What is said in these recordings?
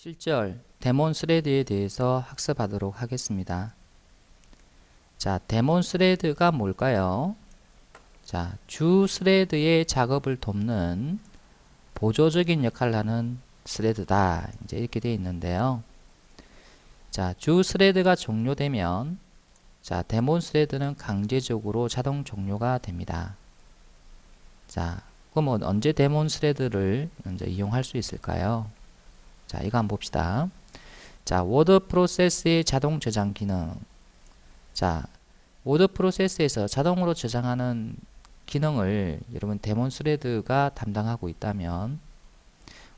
실절 데몬 스레드에 대해서 학습하도록 하겠습니다. 자, 데몬 스레드가 뭘까요? 자, 주 스레드의 작업을 돕는 보조적인 역할을 하는 스레드다. 이제 이렇게 되어 있는데요. 자, 주 스레드가 종료되면 자, 데몬 스레드는 강제적으로 자동 종료가 됩니다. 자, 그러면 언제 데몬 스레드를 이제 이용할 수 있을까요? 자, 이거 한번 봅시다. 자, 워드 프로세스의 자동 저장 기능. 자, 워드 프로세스에서 자동으로 저장하는 기능을 여러분 데몬 스레드가 담당하고 있다면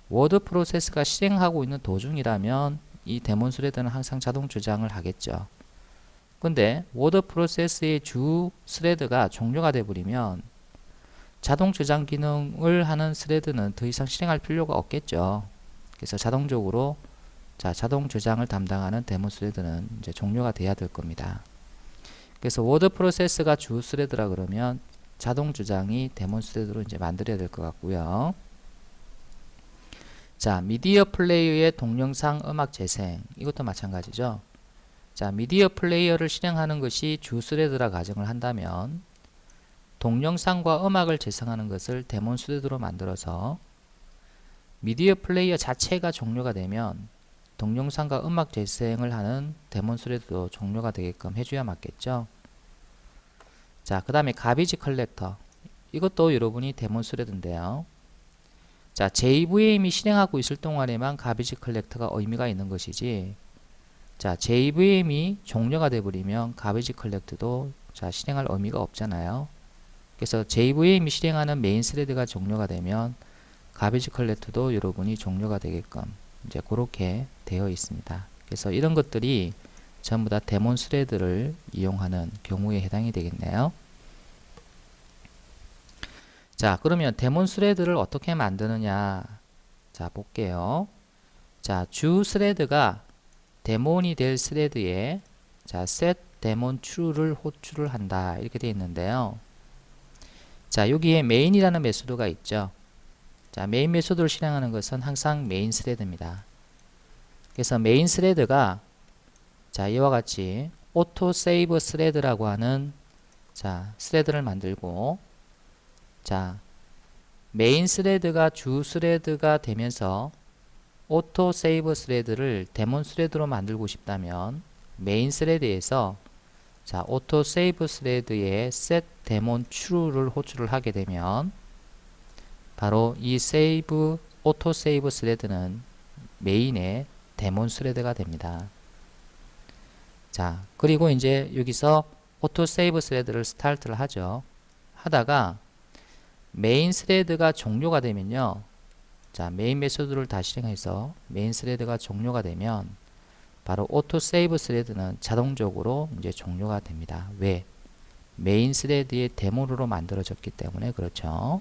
워드 프로세스가 실행하고 있는 도중이라면 이 데몬 스레드는 항상 자동 저장을 하겠죠. 근데 워드 프로세스의 주 스레드가 종료가 돼 버리면 자동 저장 기능을 하는 스레드는 더 이상 실행할 필요가 없겠죠. 그래서 자동적으로 자 자동 저장을 담당하는 데모 스레드는 이제 종료가 돼야 될 겁니다. 그래서 워드 프로세스가 주 스레드라 그러면 자동 저장이 데몬 스레드로 이제 만들어야 될 것 같고요. 자, 미디어 플레이어의 동영상 음악 재생 이것도 마찬가지죠. 자, 미디어 플레이어를 실행하는 것이 주 스레드라 가정을 한다면 동영상과 음악을 재생하는 것을 데몬 스레드로 만들어서 미디어 플레이어 자체가 종료가 되면 동영상과 음악 재생을 하는 데몬 스레드도 종료가 되게끔 해줘야 맞겠죠. 자, 그 다음에 가비지 컬렉터. 이것도 여러분이 데몬 스레드인데요. 자, JVM이 실행하고 있을 동안에만 가비지 컬렉터가 의미가 있는 것이지. 자, JVM이 종료가 되버리면 가비지 컬렉터도 자, 실행할 의미가 없잖아요. 그래서 JVM이 실행하는 메인 스레드가 종료가 되면 가비지 컬렉터도 여러분이 종료가 되게끔 이제 그렇게 되어 있습니다. 그래서 이런 것들이 전부 다 데몬 스레드를 이용하는 경우에 해당이 되겠네요. 자, 그러면 데몬 스레드를 어떻게 만드느냐? 자, 볼게요. 자, 주 스레드가 데몬이 될 스레드에 자, set 데몬 true를 호출을 한다. 이렇게 되어 있는데요. 자, 여기에 main이라는 메소드가 있죠. 자, 메인 메소드를 실행하는 것은 항상 메인 스레드입니다. 그래서 메인 스레드가 자, 이와 같이 오토 세이브 스레드라고 하는 자, 스레드를 만들고 자, 메인 스레드가 주 스레드가 되면서 오토 세이브 스레드를 데몬 스레드로 만들고 싶다면 메인 스레드에서 자, 오토 세이브 스레드에 set 데몬 true를 호출을 하게 되면 바로 이 세이브 오토 세이브 스레드는 메인의 데몬 스레드가 됩니다. 자, 그리고 이제 여기서 오토 세이브 스레드를 스타트를 하죠. 하다가 메인 스레드가 종료가 되면요. 자, 메인 메소드를 다 실행해서 메인 스레드가 종료가 되면 바로 오토 세이브 스레드는 자동적으로 이제 종료가 됩니다. 왜? 메인 스레드의 데모로 만들어졌기 때문에 그렇죠.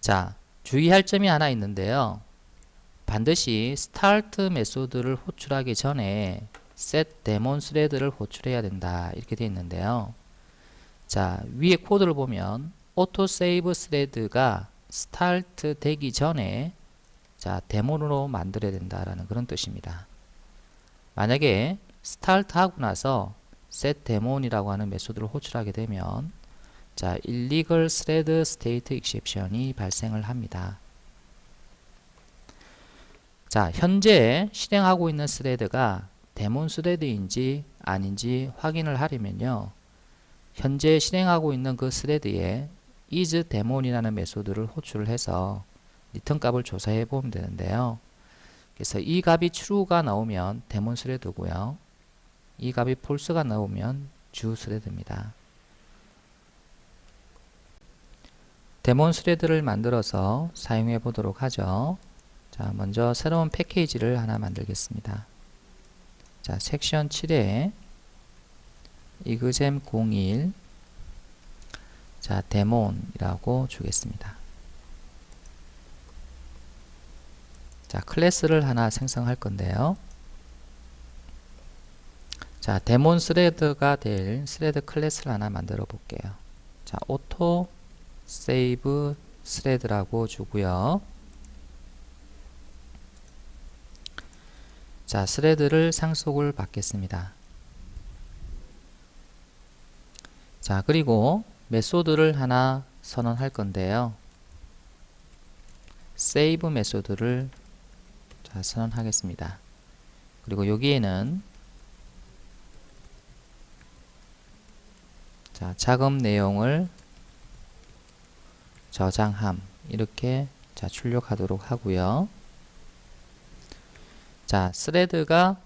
자, 주의할 점이 하나 있는데요. 반드시 start 메소드를 호출하기 전에 set daemon thread를 호출해야 된다. 이렇게 되어 있는데요. 자, 위에 코드를 보면 autosave thread가 start 되기 전에 자, 데몬으로 만들어야 된다라는 그런 뜻입니다. 만약에 start 하고 나서 set demon이라고 하는 메소드를 호출하게 되면 자, illegal thread state exception이 발생을 합니다. 자, 현재 실행하고 있는 스레드가 데몬 스레드인지 아닌지 확인을 하려면요. 현재 실행하고 있는 그 스레드에 is 데몬이라는 메소드를 호출을 해서 리턴 값을 조사해 보면 되는데요. 그래서 이 값이 true가 나오면 데몬 스레드고요. 이 값이 false가 나오면 주 스레드입니다. 데몬 스레드를 만들어서 사용해 보도록 하죠. 자, 먼저 새로운 패키지를 하나 만들겠습니다. 자, 섹션 7에 이그잼 01 자, 데몬이라고 주겠습니다. 자, 클래스를 하나 생성할 건데요. 자, 데몬 스레드가 될 스레드 클래스를 하나 만들어 볼게요. 자, 오토 세이브 스레드라고 주고요. 자, 스레드를 상속을 받겠습니다. 자, 그리고 메소드를 하나 선언할 건데요. save 메소드를 자, 선언하겠습니다. 그리고 여기에는 자, 작업 내용을 저장함 이렇게 자, 출력하도록 하고요. 자, 스레드가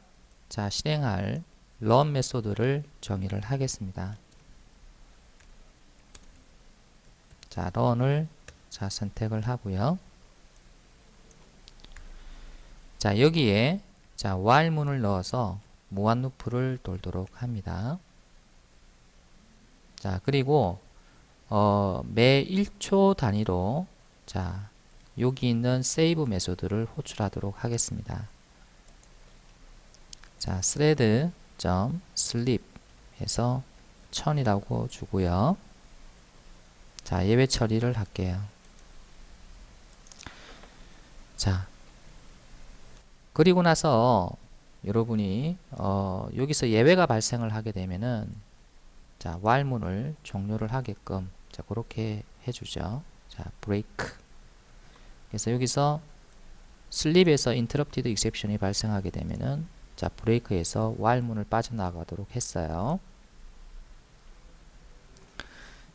자, 실행할 run 메소드를 정의를 하겠습니다. 자, run을 자, 선택을 하고요. 자, 여기에 자, while문을 넣어서 무한 루프를 돌도록 합니다. 자, 그리고 어, 매 1초 단위로 자, 여기 있는 save 메소드를 호출하도록 하겠습니다. 자, thread sleep 해서 1000이라고 주고요. 자, 예외 처리를 할게요. 자, 그리고 나서 여러분이 어, 여기서 예외가 발생을 하게 되면은 자, while문을 종료를 하게끔 자, 그렇게 해주죠. 자, break. 그래서 여기서 sleep에서 interrupted exception이 발생하게 되면은 자, break에서 while문을 빠져나가도록 했어요.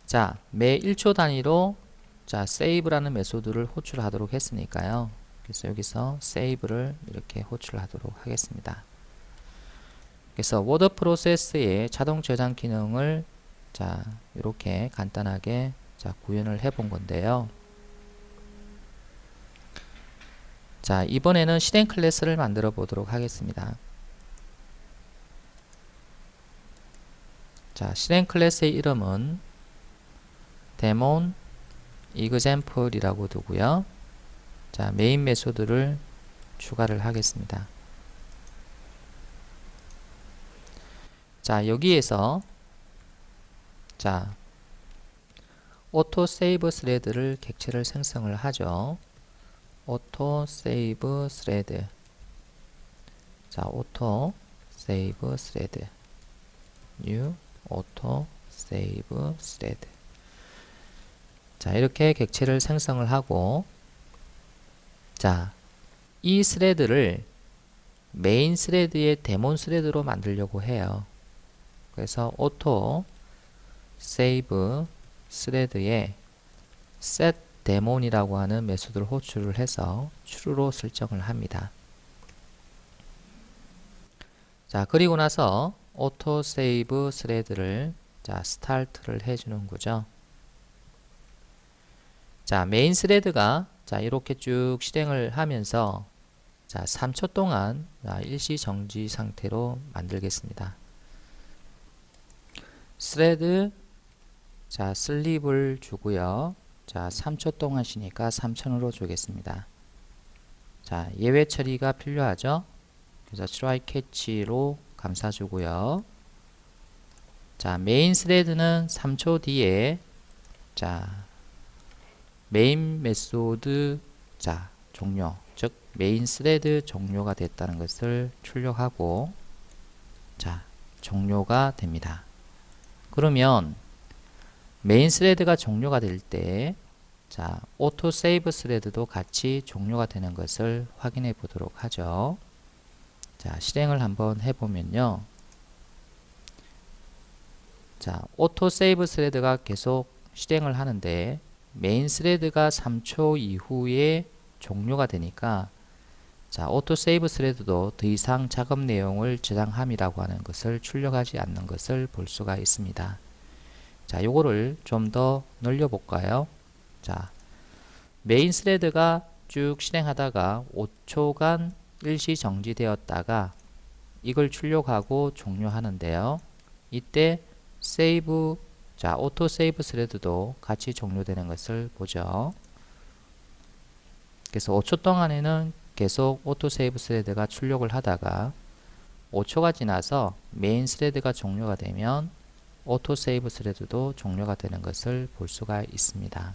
자, 매 1초 단위로 자, save라는 메소드를 호출하도록 했으니까요. 그래서 여기서 save를 이렇게 호출하도록 하겠습니다. 그래서 워드 프로세스의 자동 저장 기능을 자 이렇게 간단하게 자 구현을 해 본 건데요. 자 이번에는 실행 클래스를 만들어 보도록 하겠습니다. 자 실행 클래스의 이름은 데몬 example이라고 두고요. 자 메인 메소드를 추가를 하겠습니다. 자, 여기에서 자, 오토 세이브 스레드를 객체를 생성을 하죠. 오토 세이브 스레드. 자, 오토 세이브 스레드. 뉴 오토 세이브 스레드. 자, 이렇게 객체를 생성을 하고 자, 이 스레드를 메인 스레드의 데몬 스레드로 만들려고 해요. 그래서 오토 세이브 스레드에 set 데몬이라고 하는 메소드를 호출을 해서 true로 설정을 합니다. 자 그리고 나서 오토 세이브 스레드를 자 스타트를 해 주는 거죠. 자 메인 스레드가 자 이렇게 쭉 실행을 하면서 자 3초 동안 자, 일시 정지 상태로 만들겠습니다. 스레드 자 슬립을 주고요. 자 3초 동안 쉬니까 3000으로 주겠습니다. 자 예외 처리가 필요하죠? 그래서 try catch로 감싸주고요. 자 메인 스레드는 3초 뒤에. 자 메인 메소드 자 종료. 즉 메인 스레드 종료가 됐다는 것을 출력하고 자 종료가 됩니다. 그러면 메인 스레드가 종료가 될 때 자, 오토 세이브 스레드도 같이 종료가 되는 것을 확인해 보도록 하죠. 자, 실행을 한번 해 보면요. 자, 오토 세이브 스레드가 계속 실행을 하는데 메인 스레드가 3초 이후에 종료가 되니까 자, 오토 세이브 스레드도 더 이상 작업 내용을 저장함이라고 하는 것을 출력하지 않는 것을 볼 수가 있습니다. 자, 요거를 좀 더 늘려 볼까요? 자, 메인 스레드가 쭉 실행하다가 5초간 일시 정지되었다가 이걸 출력하고 종료하는데요. 이때 세이브 자, 오토 세이브 스레드도 같이 종료되는 것을 보죠. 그래서 5초 동안에는 계속 오토 세이브 스레드가 출력을 하다가 5초가 지나서 메인 스레드가 종료가 되면 오토세이브 스레드도 종료가 되는 것을 볼 수가 있습니다.